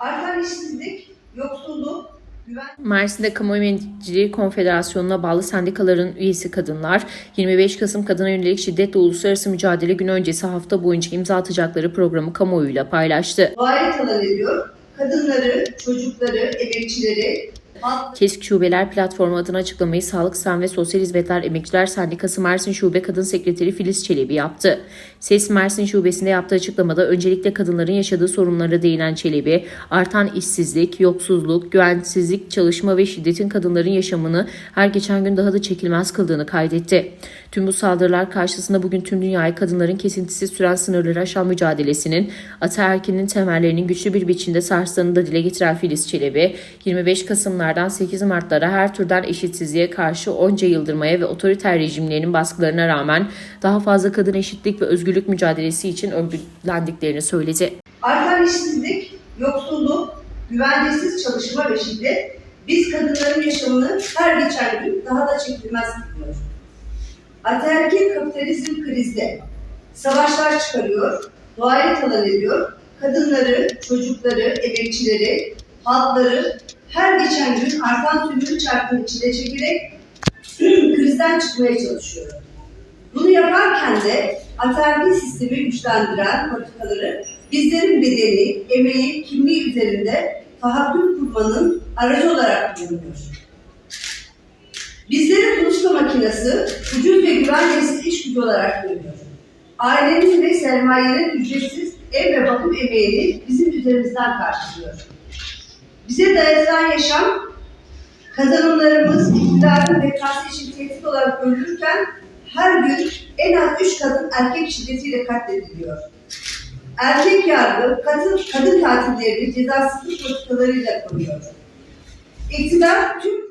Artan işsizlik, yoksulluk. Mersin'de Kamu Emeklicileri Konfederasyonu'na bağlı sendikaların üyesi kadınlar 25 Kasım Kadına Yönelik Şiddetle Uluslararası Mücadele Günü öncesi hafta boyunca imza atacakları programı kamuoyuyla paylaştı. Doğaya talan ediyor. Kadınları, çocukları, emekçileri, KESK Şubeler Platformu adına açıklamayı Sağlık Sen ve Sosyal Hizmetler Emekçiler Sendikası Mersin Şube Kadın Sekreteri Filiz Çelebi yaptı. SES Mersin Şubesi'nde yaptığı açıklamada öncelikle kadınların yaşadığı sorunlara değinen Çelebi, artan işsizlik, yoksuzluk, güvensizlik, çalışma ve şiddetin kadınların yaşamını her geçen gün daha da çekilmez kıldığını kaydetti. Tüm bu saldırılar karşısında bugün tüm dünyayı kadınların kesintisiz süren sınırları aşan mücadelesinin ataerkinin temellerinin güçlü bir biçimde sarstığını da dile getiren Filiz Çelebi, 25 Kasımlardan 8 Martlara her türden eşitsizliğe karşı onca yıldırmaya ve otoriter rejimlerinin baskılarına rağmen daha fazla kadın eşitlik ve özgürlük mücadelesi için örgütlendiklerini söyledi. Artan işsizlik, yoksulluk, güvencesiz çalışma ve şiddet biz kadınların yaşamını her geçen gün daha da çekilmez kılıyor. Ataerkil kapitalizm krizde. Savaşlar çıkarıyor, doğaya talan ediyor, kadınları, çocukları, emekçileri, halkları her geçen gün artan sömürü çarkının içine çekerek krizden çıkmaya çalışıyor. Bunu yaparken de ataerkil sistemi güçlendiren politikaları bizlerin bedeni, emeği, kimliği üzerinde tahakküm kurmanın aracı olarak kullanıyor. Bizleri kuluçka makinesi, ucuz ve güvencesiz iş gücü olarak görüyor. Ailenin ve sermayenin ücretsiz ev ve bakım emeğini bizim üzerimizden karşılıyor. Bize dayatılan yaşam, kazanımlarımız iktidarın bekası için tehdit olarak görülürken her gün en az üç kadın erkek şiddetiyle katlediliyor. Erkek yargı kadın, kadın katillerini cezasızlık politikalarıyla koruyor. İktidar tüm